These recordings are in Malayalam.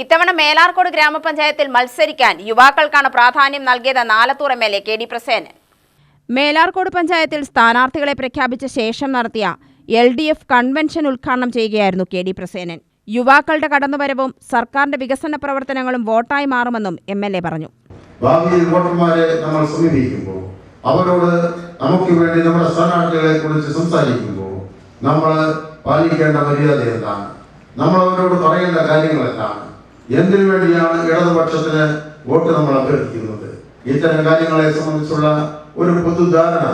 ഇത്തവണ മേലാർക്കോട് ഗ്രാമപഞ്ചായത്തിൽ മത്സരിക്കാൻ യുവാക്കൾക്കാണ് പ്രാധാന്യം നൽകിയതെന്ന് Alathur M L A K D Prasenan. Melarkode പഞ്ചായത്തിൽ സ്ഥാനാർത്ഥികളെ പ്രഖ്യാപിച്ച ശേഷം നടത്തിയ എൽ ഡി എഫ് കൺവെൻഷൻ ഉദ്ഘാടനം ചെയ്യുകയായിരുന്നു കെ ഡി പ്രസേനൻ. യുവാക്കളുടെ കടന്നുവരവും സർക്കാരിന്റെ വികസന പ്രവർത്തനങ്ങളും വോട്ടായി മാറുമെന്നും എം എൽ എ പറഞ്ഞു. ഭാവിയിൽ വോട്ടർമാരെ നമ്മൾ സമീപിക്കുമ്പോൾ അവരോട് നമുക്ക് വേണ്ടി നമ്മുടെ സ്ഥാനാർത്ഥികളെ കുറിച്ച് സംസാരിക്കുമ്പോൾ നമ്മൾ പാലിക്കേണ്ട മര്യാദ എന്താണ് നമ്മൾ അവരോട് പറയേണ്ട കാര്യങ്ങൾ എന്താണ് എന്തിനു വേണ്ടിയാണ് ഇടതുപക്ഷത്തിന് വോട്ട് നമ്മൾ അഭ്യർത്ഥിക്കുന്നത്? ഇത്തരം കാര്യങ്ങളെ സംബന്ധിച്ചുള്ള ഒരു പൊതുധാരണ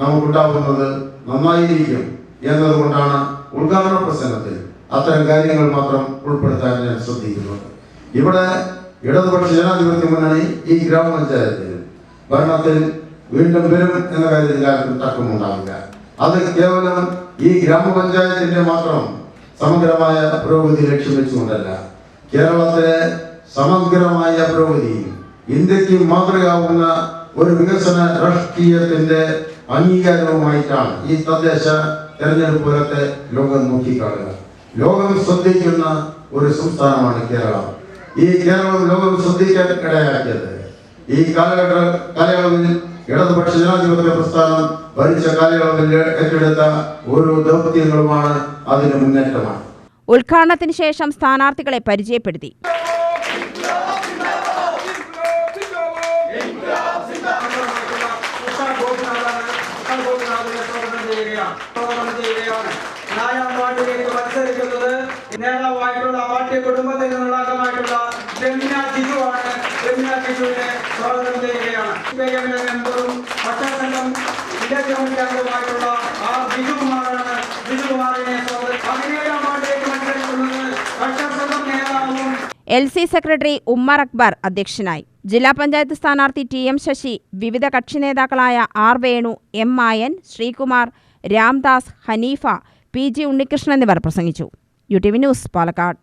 നമുക്കുണ്ടാകുന്നത് നന്നായിരിക്കും എന്നതുകൊണ്ടാണ് ഉദ്ഘാടന പ്രസംഗത്തിൽ അത്തരം കാര്യങ്ങൾ മാത്രം ഉൾപ്പെടുത്താൻ ഞാൻ ശ്രദ്ധിക്കുന്നത്. ഇവിടെ ഇടതുപക്ഷ ജനാധിപത്യ മുന്നണി ഈ ഗ്രാമപഞ്ചായത്തിൽ ഭരണത്തിൽ വീണ്ടും വരും എന്ന കാര്യത്തിൽ ആർക്കും തർക്കമുണ്ടാവില്ല. അത് കേവലം ഈ ഗ്രാമപഞ്ചായത്തിന്റെ മാത്രം സമഗ്രമായ പുരോഗതി ലക്ഷ്യം വെച്ചുകൊണ്ടല്ല. കേരളത്തിലെ സമഗ്രമായ പുരോഗതി ഇന്ത്യയ്ക്ക് മാതൃകയാവുന്ന ഒരു വികസന രാഷ്ട്രീയത്തിന്റെ അംഗീകാരവുമായിട്ടാണ് ഈ തദ്ദേശ തെരഞ്ഞെടുപ്പ് ഫലത്തെ ലോകം നോക്കിക്കാണുക ലോകം ശ്രദ്ധിക്കുന്ന ഒരു സംസ്ഥാനമാണ് കേരളം. ഈ കേരളം ലോകം ശ്രദ്ധിക്കാൻ ഇടയാക്കിയത്. ഈ കാലഘട്ട കാലയളവിൽ ഇടതുപക്ഷ ജനാധിപത്യ പ്രസ്ഥാനം ഭരിച്ച കാലയളവിൽ ഏറ്റെടുത്ത ഓരോ ദൗത്യങ്ങളുമാണ് അതിന് മുന്നേറ്റമാണ്. ഉദ്ഘാടനത്തിന് ശേഷം സ്ഥാനാർത്ഥികളെ പരിചയപ്പെടുത്തി. നാലാം കുടുംബത്തിൽ നിന്നുള്ള അംഗമായിട്ടുള്ള L C secretary Ummer Akbar അധ്യക്ഷനായി. ജില്ലാ പഞ്ചായത്ത് സ്ഥാനാർത്ഥി ടി എം ശശി വിവിധ കക്ഷി നേതാക്കളായ R Venu M Mayan Sreekumar Ramdas Haneefa P G Unnikrishnan എന്നിവർ പ്രസംഗിച്ചു. U T V news Palakkad.